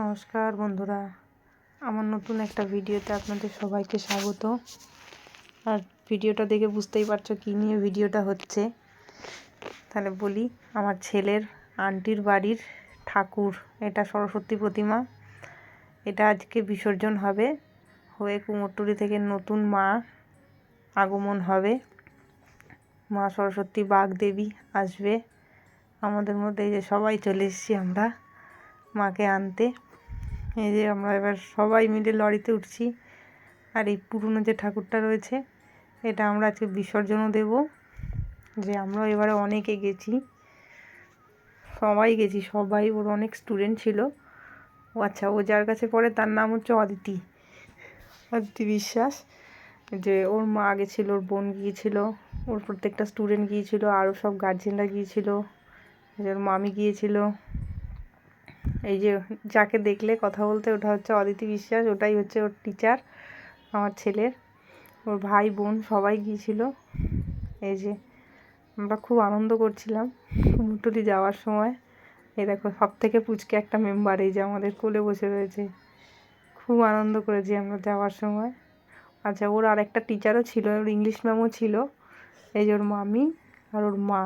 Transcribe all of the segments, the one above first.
নমস্কার বন্ধুরা, আমার নতুন একটা ভিডিওতে আপনাদের সবাইকে স্বাগত। আর ভিডিওটা দেখে বুঝতেই পারছ কী নিয়ে ভিডিওটা হচ্ছে। তাহলে বলি, আমার ছেলের আন্টির বাড়ির ঠাকুর, এটা সরস্বতী প্রতিমা। এটা আজকে বিসর্জন হবে, হয়ে কুমোরটুলি থেকে নতুন মা আগমন হবে। মা সরস্বতী বাগদেবী আসবে। আমাদের মধ্যে যে সবাই চলে এসেছি আমরা। মাকে আনতে। এই যে আমরা এবার সবাই মিলে লরিতে উঠছি। আর এই পুরনো যে ঠাকুরটা রয়েছে, এটা আমরা আজকে বিসর্জনও দেব। যে আমরা এবারে অনেকে গেছি। সবাই গেছি, সবাই, ওর অনেক স্টুডেন্ট ছিল। ও আচ্ছা ও যার কাছে পড়ে তার নাম হচ্ছে অদিতি। অদিতি বিশ্বাস, যে ওর মা গেছিল, ওর বোন গিয়েছিল, ওর প্রত্যেকটা স্টুডেন্ট গিয়েছিল, আরও সব গার্জেনরা গিয়েছিল। ওর মামি গিয়েছিল। এই যে যাকে দেখলে কথা বলতে, ওটা হচ্ছে অদিতি বিশ্বাস, ওটাই হচ্ছে ওর টিচার আমার ছেলের। ওর ভাই, বোন সবাই গিয়েছিল। এই যে আমরা খুব আনন্দ করছিলাম মুটুলি যাওয়ার সময়। এই দেখো সব থেকে পুচকে একটা মেম্বার এই যে আমাদের কোলে বসে রয়েছে। খুব আনন্দ করেছি আমরা যাওয়ার সময়। আচ্ছা ওর আর একটা টিচারও ছিল, ওর ইংলিশ ম্যামও ছিল। এই যে ওর মামি আর ওর মা।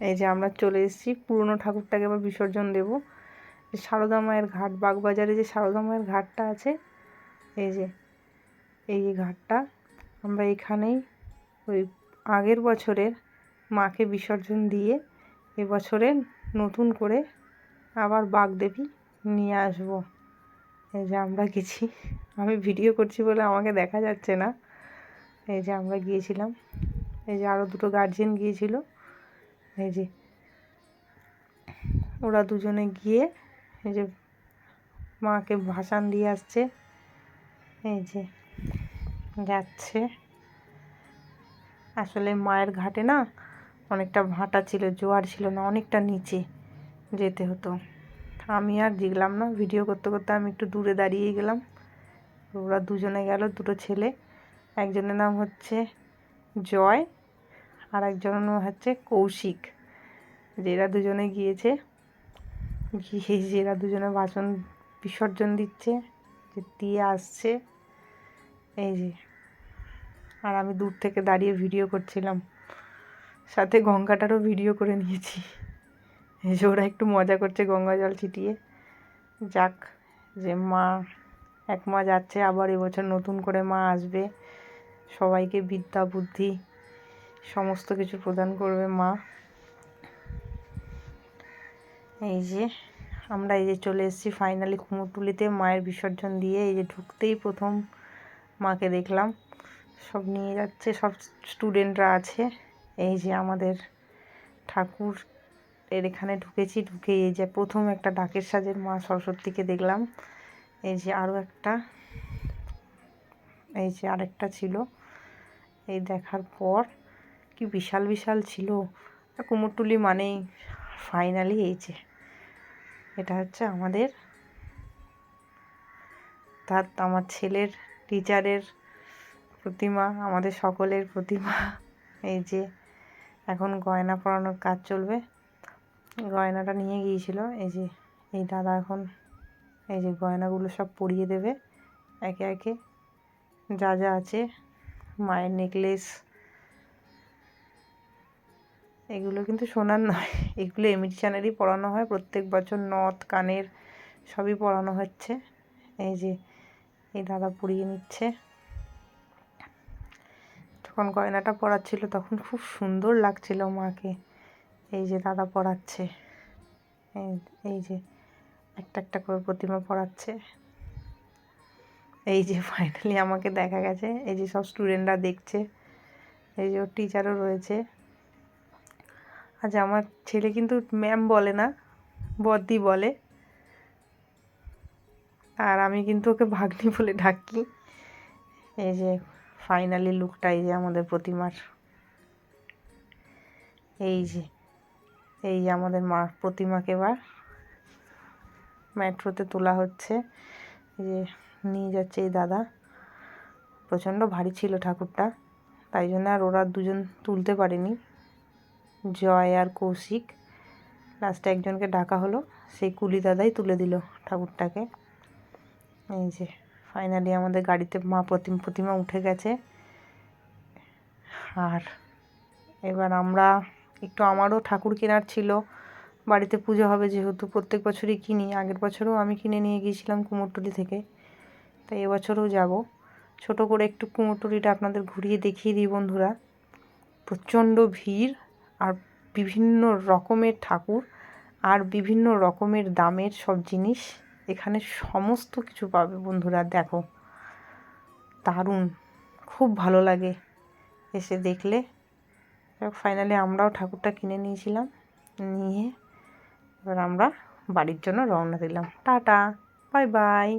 এই যে আমরা চলে এসেছি, পুরনো ঠাকুরটাকে এবার বিসর্জন দেবো। সারদা মায়ের ঘাট, বাগবাজারে যে সারদা মায়ের ঘাটটা আছে, এই যে এই যে ঘাটটা, আমরা এখানেই ওই আগের বছরের মাকে বিসর্জন দিয়ে এবছরে নতুন করে আবার বাগদেবী নিয়ে আসব। এই যে আমরা গেছি, আমি ভিডিও করছি বলে আমাকে দেখা যাচ্ছে না। এই যে আমরা গিয়েছিলাম, এই যে আরও দুটো গার্জেন গিয়েছিল, এই যে, ওরা দুজনে গিয়ে এই যে মাকে ভাসান দিয়ে আসছে। এই যে যাচ্ছে। আসলে মায়ের ঘাটে না অনেকটা ভাটা ছিল, জোয়ার ছিল না, অনেকটা নিচে যেতে হতো। আমি আর জিগলাম না, ভিডিও করতে করতে আমি একটু দূরে দাঁড়িয়ে গেলাম। ওরা দুজনে গেল, দুটো ছেলে। একজনের নাম হচ্ছে জয় আর একজনের নাম হচ্ছে কৌশিক। যে এরা দুজনে গিয়েছে গিয়ে যে এরা দুজনে বাসন বিসর্জন দিচ্ছে, যে দিয়ে আসছে। এই যে। আর আমি দূর থেকে দাঁড়িয়ে ভিডিও করছিলাম। সাথে গঙ্গাটারও ভিডিও করে নিয়েছি। যে ওরা একটু মজা করছে গঙ্গা জল ছিটিয়ে। যাক, যে মা, এক মা যাচ্ছে, আবার এবছর নতুন করে মা আসবে। সবাইকে বিদ্যা, বুদ্ধি, সমস্ত কিছু প্রদান করবে মা। এই যে আমরা এই যে চলে এসেছি ফাইনালি কুমোরটুলিতে মায়ের বিসর্জন দিয়ে এই যে ঢুকতেই প্রথম মাকে দেখলাম। সব নিয়ে যাচ্ছে, সব স্টুডেন্টরা আছে। এই যে আমাদের ঠাকুর এর এখানে ঢুকেছি ঢুকে এই যে প্রথম একটা ডাকের সাজের মা সরস্বতীকে দেখলাম। এই যে আরও একটা, এই যে আরেকটা ছিল। এই দেখার পর কি বিশাল বিশাল ছিল। কুমোরটুলি মানেই ফাইনালি এই যে, এটা হচ্ছে আমাদের, তার, আমার ছেলের টিচারের প্রতিমা, আমাদের সকলের প্রতিমা। এই যে, এখন গয়না পরানোর কাজ চলবে। গয়নাটা নিয়ে গিয়েছিল, এই যে, এই দাদা এখন, এই যে, গয়নাগুলো সব পরিয়ে দেবে, একে একে যা যা আছে, মায়ের নেকলেস এগুলো কিন্তু সোনার নয়। এগুলো চ্যানেলই পড়ানো হয়। প্রত্যেক বছর নথ, কানের সবই পড়ানো হচ্ছে। এই যে, এই দাদা পরিয়ে নিচ্ছে। যখন গয়নাটা পড়াচ্ছিল তখন খুব সুন্দর লাগছিল মাকে। এই যে, দাদা পড়াচ্ছে এই যে, একটা একটা করে প্রতিমা পড়াচ্ছে এই যে ফাইনালি আমাকে দেখা গেছে। এই যে, সব স্টুডেন্টরা দেখছে। এই যে, ওর টিচারও রয়েছে। আচ্ছা আমার ছেলে কিন্তু ম্যাম বলে না, বদ্দি বলে। আর আমি কিন্তু ওকে ভাগ্নি বলে ডাকি। এই যে ফাইনালি লুকটা এই যে আমাদের প্রতিমার। এই যে এই যে আমাদের মা প্রতিমাকে এবার মেট্রোতে তোলা হচ্ছে। যে, নিয়ে যাচ্ছে এই দাদা। প্রচণ্ড ভারী ছিল ঠাকুরটা, তাই জন্য আর ওরা দুজন তুলতে পারেনি। জয় আর কৌশিক। লাস্টে একজনকে ডাকা হলো, সেই কুলি দাদাই তুলে দিল ঠাকুরটাকে। এই যে ফাইনালি আমাদের গাড়িতে মা প্রতিম, প্রতিমা উঠে গেছে। আর এবার আমরা, একটু আমারও ঠাকুর কেনার ছিল। বাড়িতে পুজো হবে যেহেতু, প্রত্যেক বছরই কিনি। আগের বছরও আমি কিনে নিয়ে গিয়েছিলাম কুমোরটুলি থেকে। তাই এবছরও যাব। ছোট করে একটু কুমোরটুলিটা আপনাদের ঘুরিয়ে দেখিয়ে দিই বন্ধুরা। প্রচণ্ড ভিড়। আর বিভিন্ন রকমের ঠাকুর আর বিভিন্ন রকমের দামের সব জিনিস এখানে সমস্ত কিছু পাবে বন্ধুরা, দেখো। দারুণ, খুব ভালো লাগে এসে দেখলে। ফাইনালি আমরাও ঠাকুরটা কিনে নিয়েছিলাম, নিয়ে এবার আমরা বাড়ির জন্য রওনা দিলাম। Tata bye bye